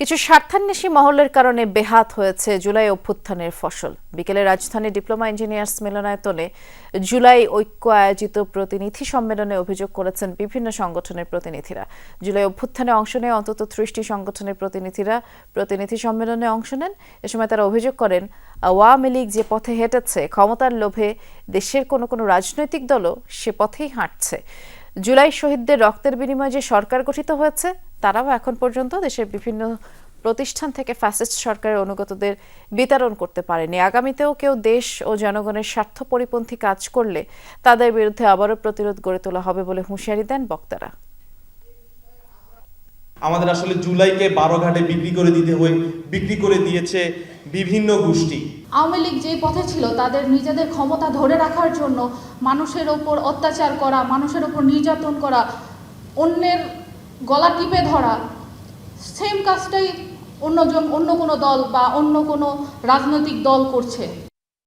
কিছু স্বার্থান্বেষী মহলের কারণে বেহাত হয়েছে জুলাই অভ্যুত্থানের ফসল। বিকেলে রাজধানী ডিপ্লোমা ইঞ্জিনিয়ার্স মিলনায়তনে জুলাই ঐক্য আয়োজিত প্রতিনিধি সম্মেলনে অভিযোগ করেছেন বিভিন্ন সংগঠনের প্রতিনিধিরা। জুলাই অভ্যুত্থানে অংশ নেয় অন্তত ত্রিশটি সংগঠনের প্রতিনিধিরা। প্রতিনিধি সম্মেলনে অংশ নেন। এ সময় তারা অভিযোগ করেন, আওয়ামী লীগ যে পথে হেঁটেছে, ক্ষমতার লোভে দেশের কোনো কোনো রাজনৈতিক দলও সে পথেই হাঁটছে। জুলাই শহীদদের রক্তের বিনিময়ে যে সরকার গঠিত হয়েছে তারাও এখন পর্যন্ত দেশের বিভিন্ন প্রতিষ্ঠান থেকে ফ্যাসিস্ট সরকারের অনুগতদের বিতরণ করতে পারেনি। আগামীতেও কেউ দেশ ও জনগণের স্বার্থ পরিপন্থী কাজ করলে তাদের বিরুদ্ধে আবারও প্রতিরোধ গড়ে তোলা হবে বলে হুঁশিয়ারি দেন বক্তারা। আমাদের আসলে জুলাইকে বারো ঘাটে বিক্রি করে দিতে হয়ে বিক্রি করে দিয়েছে বিভিন্ন গোষ্ঠী। আওয়ামী লীগ যেই পথে ছিল তাদের নিজেদের ক্ষমতা ধরে রাখার জন্য মানুষের ওপর অত্যাচার করা মানুষের ওপর নির্যাতন করা অন্যের গলা টিপে ধরা সেম কাজটাই অন্যজন অন্য কোনো দল বা অন্য কোনো রাজনৈতিক দল করছে।